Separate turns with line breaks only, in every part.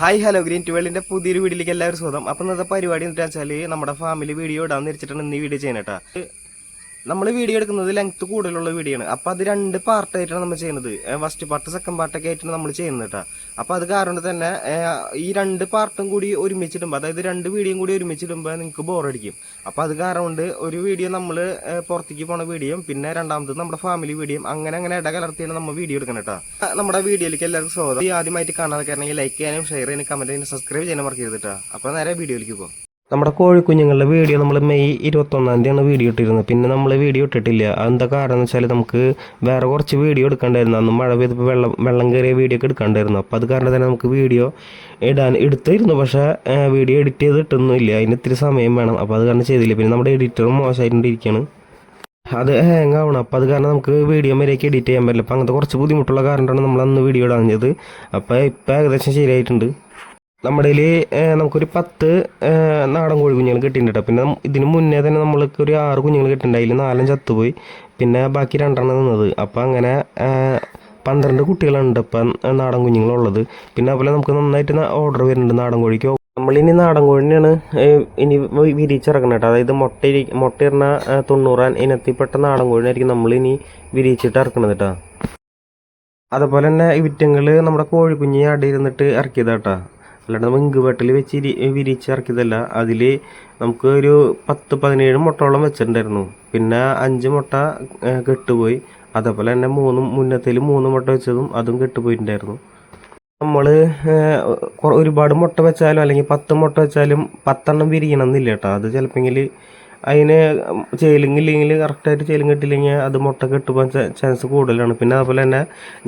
Hi hello green ട്വൽവിന്റെ പുതിയൊരു വീഡിയോയിലേക്ക് എല്ലാവരും സ്വാഗതം. അപ്പം ഇന്നത്തെ പരിപാടി എന്താ വെച്ചാൽ നമ്മുടെ ഫാമിലി വീഡിയോ ഇടാന്ന് വെച്ചിട്ടാണ് ഇന്ന് ഈ വീഡിയോ ചെയ്യണേട്ടാ നമ്മൾ വീഡിയോ എടുക്കുന്നത് ലെങ്ത് കൂടുതലുള്ള വീഡിയോ ആണ്. അപ്പൊ അത് രണ്ട് പാർട്ടായിട്ടാണ് നമ്മൾ ചെയ്യുന്നത്. ഫസ്റ്റ് പാർട്ട് സെക്കൻഡ് പാർട്ടൊക്കെ ആയിട്ടാണ് നമ്മൾ ചെയ്യുന്നത് കേട്ടോ അപ്പോൾ അത് കാരണം തന്നെ ഈ രണ്ട് പാർട്ടും കൂടി ഒരുമിച്ചിടുമ്പോൾ അതായത് രണ്ട് വീഡിയോയും കൂടി ഒരുമിച്ചിടുമ്പോൾ നിങ്ങൾക്ക് ബോറടിക്കും അപ്പോൾ അത് കാരണം ഒരു വീഡിയോ നമ്മൾ പുറത്തേക്ക് പോണ വീഡിയോയും പിന്നെ രണ്ടാമത് നമ്മുടെ ഫാമിലി വീഡിയോ അങ്ങനെ അങ്ങനെ ഇടകലർത്തിയാണ് നമ്മൾ വീഡിയോ എടുക്കണം കേട്ടോ നമ്മുടെ വീഡിയോയിലേക്ക് എല്ലാവർക്കും സ്വാഗതം. ആദ്യമായിട്ട് കാണാതെ ലൈക്ക് ചെയ്യാനും ഷെയർ ചെയ്യാനും കമന്റ് ചെയ്യാനും സബ്സ്ക്രൈബ് ചെയ്യാനും മറക്കരുത് കേട്ടോ അപ്പോൾ നേരെ വീഡിയോയിലേക്ക് പോകും നമ്മുടെ കോഴിക്കുഞ്ഞുങ്ങളുടെ വീഡിയോ നമ്മൾ മെയ് ഇരുപത്തൊന്നാം തീയതിയാണ് വീഡിയോ ഇട്ടിരുന്നത്. പിന്നെ നമ്മൾ വീഡിയോ ഇട്ടിട്ടില്ല. എന്താ കാരണം എന്ന് വെച്ചാൽ നമുക്ക് വേറെ കുറച്ച് വീഡിയോ എടുക്കേണ്ടായിരുന്നു. അന്ന് മഴ പെയ്തപ്പോൾ വെള്ളം വെള്ളം കയറിയ വീഡിയോ ഒക്കെ എടുക്കേണ്ടായിരുന്നു. അപ്പോൾ അത് കാരണം തന്നെ നമുക്ക് വീഡിയോ ഇടാൻ എടുത്തിരുന്നു പക്ഷേ വീഡിയോ എഡിറ്റ് ചെയ്ത് ഇട്ടൊന്നുമില്ല. അതിന് ഇത്തിരി സമയം വേണം. അപ്പോൾ അത് കാരണം ചെയ്തില്ല. പിന്നെ നമ്മുടെ എഡിറ്ററും മോശമായിട്ടുണ്ടിരിക്കുകയാണ് അത് ഹാങ് ആവണം. അപ്പോൾ അത് കാരണം നമുക്ക് വീഡിയോ വരെയൊക്കെ എഡിറ്റ് ചെയ്യാൻ പറ്റില്ല. അപ്പോൾ അങ്ങനത്തെ കുറച്ച് ബുദ്ധിമുട്ടുള്ള കാരണമാണ് നമ്മൾ അന്ന് വീഡിയോ ഇടാഞ്ഞത്. അപ്പോൾ ഇപ്പോൾ ഏകദേശം ശരിയായിട്ടുണ്ട്. നമ്മുടെ നമുക്കൊരു പത്ത് നാടൻ കോഴി കുഞ്ഞുങ്ങൾ കിട്ടിയിട്ടുണ്ട് കേട്ടോ പിന്നെ ഇതിന് മുന്നേ തന്നെ നമ്മൾക്ക് ഒരു ആറ് കുഞ്ഞുങ്ങൾ കിട്ടിയിട്ടുണ്ട്. അതിൽ നാലും ചത്തുപോയി. പിന്നെ ബാക്കി രണ്ടെണ്ണം നിന്നത്. അപ്പോൾ അങ്ങനെ പന്ത്രണ്ട് കുട്ടികളുണ്ട് ഇപ്പം നാടൻ കുഞ്ഞുങ്ങളുള്ളത്. പിന്നെ അതുപോലെ നമുക്ക് നന്നായിട്ട് ഓർഡർ വരുന്നുണ്ട് നാടൻ കോഴിക്ക്. നമ്മളിനി നാടൻ കോഴിനെയാണ് ഇനി വിരിയിച്ചിറക്കണം കേട്ടോ അതായത് മുട്ട മുട്ടയിടുന്ന ഏഹ്, തൊണ്ണൂറാൻ ഇനത്തിൽപ്പെട്ട നാടൻ കോഴിനായിരിക്കും നമ്മളിനി വിരിയിച്ചിട്ട് ഇറക്കണത് കേട്ടോ അതുപോലെ തന്നെ ഈ വിറ്റങ്ങൾ നമ്മുടെ കോഴിക്കുഞ്ഞി അടിയിരുന്നിട്ട് ഇറക്കിയതാട്ടാ അല്ലാണ്ട് നമ്മൾ ഇങ്കുവെട്ടിൽ വെച്ച് ഇരി വിരിച്ചിറക്കിയതല്ല അതിൽ നമുക്ക് ഒരു പത്ത് പതിനേഴ് മുട്ടോളം വെച്ചിട്ടുണ്ടായിരുന്നു. പിന്നെ അഞ്ച് മുട്ട കെട്ടുപോയി. അതേപോലെ തന്നെ മൂന്ന് മുന്നത്തിൽ മൂന്ന് മുട്ട വെച്ചതും അതും കെട്ടുപോയിട്ടുണ്ടായിരുന്നു. നമ്മൾ ഒരുപാട് മുട്ട വെച്ചാലും അല്ലെങ്കിൽ പത്ത് മുട്ട വെച്ചാലും പത്തെണ്ണം വിരിയണം എന്നില്ല കേട്ടോ. അത് ചിലപ്പോൾ അതിന് ചേലിങ്ങില്ലെങ്കിൽ കറക്റ്റായിട്ട് ചേലിങ് കിട്ടില്ലെങ്കിൽ അത് മുട്ട കെട്ടുപോകാൻ ചാൻസ് കൂടുതലാണ്. പിന്നെ അതുപോലെ തന്നെ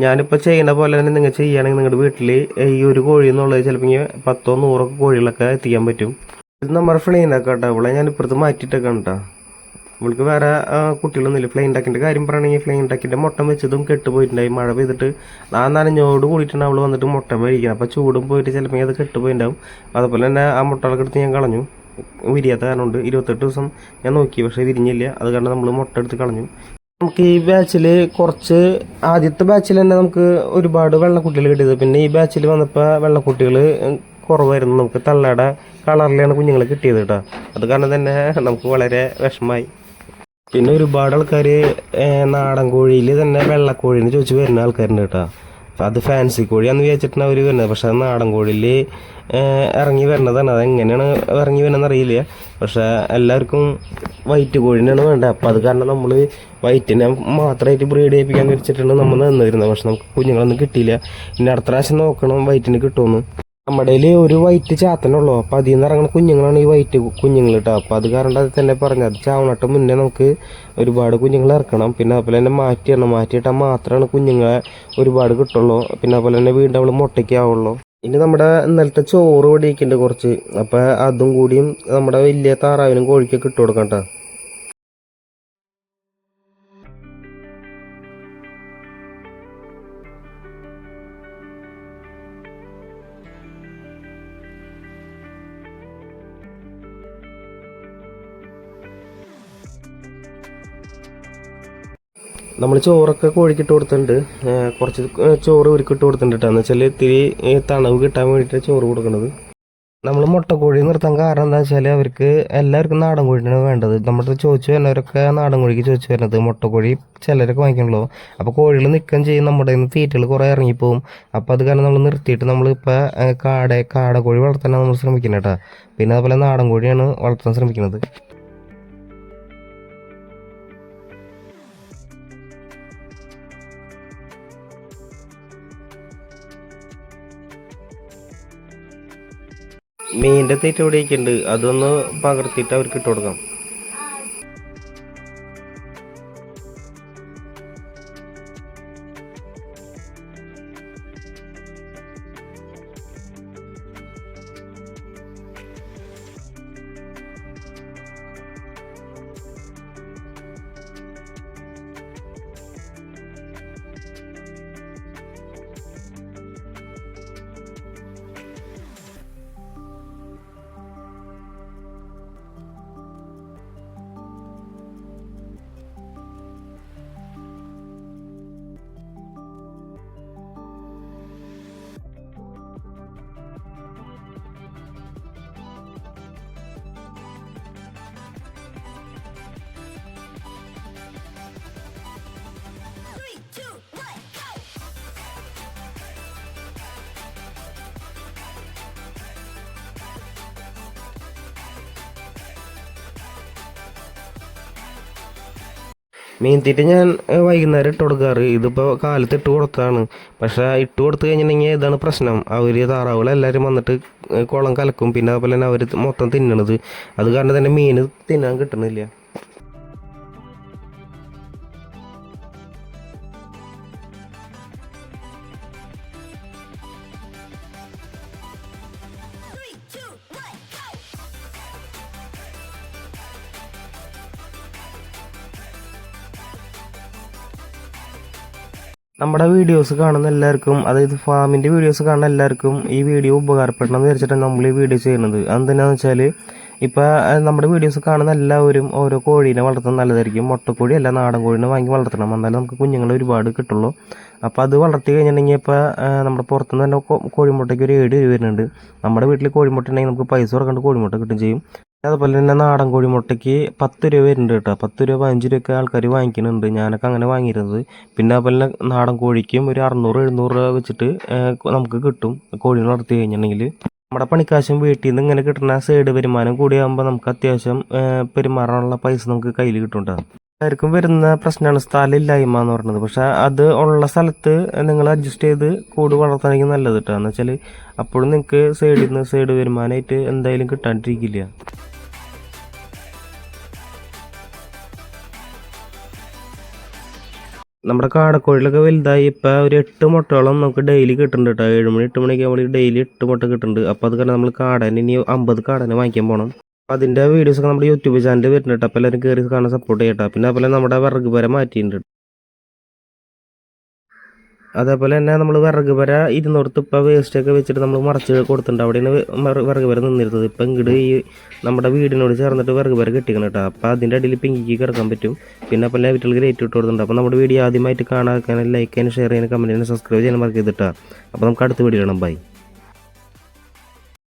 ഞാനിപ്പോൾ ചെയ്യുന്ന പോലെ തന്നെ നിങ്ങൾ ചെയ്യുകയാണെങ്കിൽ നിങ്ങളുടെ വീട്ടിൽ ഈ ഒരു കോഴി എന്നുള്ളത് ചിലപ്പോൾ പത്തോ നൂറോ കോഴികളൊക്കെ എത്തിക്കാൻ പറ്റും. ഇത് നമ്മുടെ ഫ്ലെയിനൊക്കെ കേട്ടോ ഇവിടെ ഞാൻ ഇപ്പുറത്ത് മാറ്റിയിട്ടൊക്കെ കേട്ടോ നമ്മൾക്ക് വേറെ കുട്ടികളൊന്നുമില്ല. ഫ്ലൈൻ ടാക്കിന്റെ കാര്യം പറയുകയാണെങ്കിൽ ഫ്ലെയിൻ ടാക്കിന്റെ മുട്ട വെച്ചതും കെട്ടുപോയിട്ടുണ്ടായി മഴ പെയ്തിട്ട് ആ നനഞ്ഞോട് കൂടിയിട്ടാണ് അവൾ വന്നിട്ട് മുട്ട മേടിക്കുന്നത് അപ്പോൾ ചൂടും പോയിട്ട് ചിലപ്പോൾ അത് കെട്ടുപോയിട്ടുണ്ടാവും അതുപോലെ തന്നെ ആ മുട്ടകളൊക്കെ എടുത്ത് ഞാൻ കളഞ്ഞു. വിരിയാത്ത കാരണം കൊണ്ട് ഇരുപത്തെട്ട് ദിവസം ഞാൻ നോക്കി പക്ഷേ വിരിഞ്ഞില്ല. അത് കാരണം നമ്മൾ മുട്ട എടുത്ത് കളഞ്ഞു. നമുക്ക് ഈ ബാച്ചിൽ കുറച്ച് ആദ്യത്തെ ബാച്ചിൽ തന്നെ നമുക്ക് ഒരുപാട് വെള്ളക്കുട്ടികൾ കിട്ടിയത്. പിന്നെ ഈ ബാച്ചിൽ വന്നപ്പോൾ വെള്ളക്കുട്ടികൾ കുറവായിരുന്നു. നമുക്ക് തള്ളയുടെ കളറിലാണ് കുഞ്ഞുങ്ങൾ കിട്ടിയത് കേട്ടോ. അത് കാരണം തന്നെ നമുക്ക് വളരെ വിഷമമായി. പിന്നെ ഒരുപാട് ആൾക്കാർ നാടൻ കോഴിയിൽ തന്നെ വെള്ളക്കോഴിന്ന് ചോദിച്ച് വരുന്ന ആൾക്കാരുണ്ട് കേട്ടോ. അത് ഫാൻസി കോഴിയാന്ന് വിചാരിച്ചിട്ടാണ് അവർ വരുന്നത്. പക്ഷെ അത് നാടൻ കോഴിയിൽ ഇറങ്ങി വരുന്നതാണ്. അതെങ്ങനെയാണ് ഇറങ്ങി വരുന്നതെന്ന് അറിയില്ല പക്ഷെ എല്ലാവർക്കും വൈറ്റ് കോഴിനെയാണ് വേണ്ടത്. അപ്പം അത് കാരണം നമ്മൾ വൈറ്റിനെ മാത്രമായിട്ട് ബ്രീഡ് ചെയ്യിപ്പിക്കാൻ വെച്ചിട്ടാണ് നമ്മൾ നിന്നിരുന്നത്. പക്ഷെ നമുക്ക് കുഞ്ഞുങ്ങളൊന്നും കിട്ടിയില്ല. ഇനി അടുത്ത പ്രാവശ്യം നോക്കണം വൈറ്റിന് കിട്ടുമെന്ന് നമ്മുടെ ഒരു വൈറ്റ് ചാത്തനുള്ളൂ അപ്പൊ അതിൽ നിന്ന് ഇറങ്ങുന്ന കുഞ്ഞുങ്ങളാണ് ഈ വൈറ്റ് കുഞ്ഞുങ്ങൾ കേട്ടോ. അപ്പോൾ അത് കാരണം അത് തന്നെ പറഞ്ഞു അത് ചാവണട്ട് മുന്നേ നമുക്ക് ഒരുപാട് കുഞ്ഞുങ്ങൾ ഇറക്കണം. പിന്നെ അതുപോലെ തന്നെ മാറ്റിയിടണം മാറ്റിയിട്ടാൽ മാത്രമാണ് കുഞ്ഞുങ്ങളെ ഒരുപാട് കിട്ടുള്ളൂ. പിന്നെ അതുപോലെ തന്നെ വീണ്ടും അവൾ മുട്ടയ്ക്കാവുള്ളൂ ഇനി നമ്മുടെ ഇന്നലത്തെ ചോറ് പൊടിയൊക്കെ കുറച്ച്. അപ്പോൾ അതും കൂടിയും നമ്മുടെ വലിയ താറാവിനും കോഴിക്കൊക്കെ ഇട്ട് കൊടുക്കാം കേട്ടോ. നമ്മൾ ചോറൊക്കെ കോഴിക്കിട്ട് കൊടുത്തിട്ടുണ്ട്. കുറച്ച് ചോറ് ഒരുക്കിട്ട് കൊടുത്തിട്ടുണ്ട് കേട്ടോ എന്ന് വെച്ചാൽ ഇത്തിരി തണവ് കിട്ടാൻ വേണ്ടിയിട്ട് ചോറ് കൊടുക്കുന്നത് നമ്മൾ മുട്ടക്കോഴി നിർത്താൻ കാരണം എന്താ വെച്ചാൽ അവർക്ക് എല്ലാവർക്കും നാടൻ കോഴിയാണ് വേണ്ടത്. നമ്മുടെ ചോദിച്ചു വരുന്നവരൊക്കെ നാടൻ കോഴിക്ക് ചോദിച്ചു വരുന്നത് മുട്ടക്കോഴി ചിലരൊക്കെ വാങ്ങിക്കണല്ലോ. അപ്പോൾ കോഴികൾ നിൽക്കുകയും ചെയ്യും. നമ്മുടെ നിന്ന് തീറ്റകൾ കുറേ ഇറങ്ങിപ്പോവും. അപ്പോൾ അത് കാരണം നമ്മൾ നിർത്തിയിട്ട് നമ്മളിപ്പോൾ കാട കോഴി വളർത്താനാണ് നമ്മൾ ശ്രമിക്കുന്നത് കേട്ടോ പിന്നെ അതുപോലെ നാടൻ കോഴിയാണ് വളർത്താൻ ശ്രമിക്കുന്നത്. മീനിന്റെ തീറ്റ ഇവിടെയൊക്കെ ഉണ്ട് അതൊന്ന് പകർത്തിയിട്ട് അവർക്ക് ഇട്ട് കൊടുക്കാം. മീൻ തീറ്റ ഞാൻ വൈകുന്നേരം ഇട്ട് കൊടുക്കാറ്. ഇതിപ്പോൾ കാലത്ത് ഇട്ട് കൊടുത്താണ് പക്ഷേ ഇട്ട് കൊടുത്തു കഴിഞ്ഞിട്ടുണ്ടെങ്കിൽ ഇതാണ് പ്രശ്നം. അവർ താറാവുകളെല്ലാവരും വന്നിട്ട് ഏഹ്, കുളം കലക്കും. പിന്നെ അതുപോലെ തന്നെ അവർ മൊത്തം തിന്നണത്. അത് കാരണം തന്നെ മീൻ തിന്നാൻ കിട്ടണില്ല നമ്മുടെ വീഡിയോസ് കാണുന്ന എല്ലാവർക്കും അതായത് ഫാമിന്റെ വീഡിയോസ് കാണുന്ന എല്ലാവർക്കും ഈ വീഡിയോ ഉപകാരപ്പെടണം എന്ന് വിചാരിച്ചിട്ടാണ് നമ്മൾ ഈ വീഡിയോ ചെയ്യുന്നത്. അതെന്തിനാന്ന് വെച്ചാൽ ഇപ്പോൾ നമ്മുടെ വീഡിയോസ് കാണുന്ന എല്ലാവരും ഓരോ കോഴീനെ വളർത്തുന്നത് നല്ലതായിരിക്കും. മുട്ടക്കോഴി അല്ല നാടൻ കോഴീനെ വാങ്ങി വളർത്തണം. എന്നാലും നമുക്ക് കുഞ്ഞുങ്ങൾ ഒരുപാട് കിട്ടുള്ളൂ. അപ്പോൾ അത് വളർത്തി കഴിഞ്ഞിട്ടുണ്ടെങ്കിൽ ഇപ്പോൾ നമ്മുടെ പുറത്തുനിന്ന് തന്നെ കോഴിമുട്ടയ്ക്ക് ഒരു ഏഴ് വരുന്നുണ്ട്. നമ്മുടെ വീട്ടിൽ കോഴിമുട്ട ഉണ്ടെങ്കിൽ നമുക്ക് പൈസ കൊടുക്കേണ്ട കോഴിമുട്ട കിട്ടും ചെയ്യും. അതുപോലെ തന്നെ നാടൻ കോഴി മുട്ടയ്ക്ക് പത്ത് രൂപ വരുന്നുണ്ട് കേട്ടോ. പത്ത് രൂപ പതിനഞ്ച് രൂപയൊക്കെ ആൾക്കാർ വാങ്ങിക്കുന്നുണ്ട്. ഞാനൊക്കെ അങ്ങനെ വാങ്ങിയിരുന്നത്. പിന്നെ അതുപോലെ തന്നെ നാടൻ കോഴിക്കും ഒരു അറുന്നൂറ് എഴുന്നൂറ് രൂപ വെച്ചിട്ട് നമുക്ക് കിട്ടും. കോഴി വളർത്തി കഴിഞ്ഞിട്ടുണ്ടെങ്കിൽ നമ്മുടെ പണിക്കാശും വീട്ടിൽ നിന്ന് ഇങ്ങനെ കിട്ടുന്ന സൈഡ് വരുമാനം കൂടിയാകുമ്പോൾ നമുക്ക് അത്യാവശ്യം പെരുമാറാനുള്ള പൈസ നമുക്ക് കയ്യിൽ കിട്ടും കേട്ടോ. എല്ലാവർക്കും വരുന്ന പ്രശ്നമാണ് സ്ഥലം ഇല്ലായ്മ എന്ന് പറയുന്നത് പക്ഷെ അത് ഉള്ള സ്ഥലത്ത് നിങ്ങൾ അഡ്ജസ്റ്റ് ചെയ്ത് കൂട് വളർത്താനെങ്കിൽ നല്ലത് കേട്ടോ. എന്ന് വെച്ചാൽ അപ്പോഴും നിങ്ങൾക്ക് സൈഡിൽ നിന്ന് സൈഡ് വരുമാനമായിട്ട് എന്തായാലും കിട്ടാണ്ടിരിക്കില്ല. നമ്മുടെ കാടക്കോഴിലൊക്കെ വലുതായി ഇപ്പം ഒരു എട്ട് മുട്ടയോളം നമുക്ക് ഡെയിലി കിട്ടുന്നുണ്ട് കേട്ടോ. ഏഴ് മണി എട്ട് മണിയൊക്കെ ആകുമ്പോൾ ഡെയിലി എട്ട് മുട്ട കിട്ടുന്നുണ്ട്. അപ്പോൾ അത് കാരണം നമ്മൾ കാടനെ ഇനി അമ്പത് കാടനെ വാങ്ങിക്കാൻ പോകണം അപ്പോൾ അതിന്റെ വീഡിയോസൊക്കെ നമ്മുടെ യൂട്യൂബ് ചാനലിൽ വരുന്നുണ്ട്. അപ്പോൾ എല്ലാവരും കയറി കാണാൻ സപ്പോർട്ട് ചെയ്യട്ടോ. പിന്നെ അതുപോലെ നമ്മുടെ വിറക് വരെ മാറ്റിയിട്ടുണ്ട്. അതേപോലെ തന്നെ നമ്മൾ വിറക് വര ഇരുന്നോടത്ത് ഇപ്പോൾ വേസ്റ്റൊക്കെ വെച്ചിട്ട് നമ്മൾ മറച്ച് കൊടുത്തിട്ടുണ്ട്. അവിടെയാണ് വിറ- വിറക് വര നിന്നിരുന്നത്. ഇപ്പം ഇങ്ങോട്ട് ഈ നമ്മുടെ വീടിനോട് ചേർന്നിട്ട് വിറക് വര കെട്ടിക്കണം കേട്ടോ. അപ്പോൾ അതിന്റെ അടിയിൽ പിങ്കിക്ക് കിടക്കാൻ പറ്റും. പിന്നെ അപ്പോൾ വീട്ടിൽ റേറ്റ് ഇട്ട് കൊടുത്തിട്ടുണ്ട്. അപ്പോൾ നമ്മുടെ വീഡിയോ ആദ്യമായിട്ട് കാണാൻ ലൈക്ക് ചെയ്യാനും ഷെയർ ചെയ്യാനും കമന്റ് ചെയ്യാനും സബ്സ്ക്രൈബ് ചെയ്യാൻ മറക്കരുത് കേട്ടോ. അപ്പോൾ നമുക്ക് അടുത്ത വീഡിയോ കാണാം. ബൈ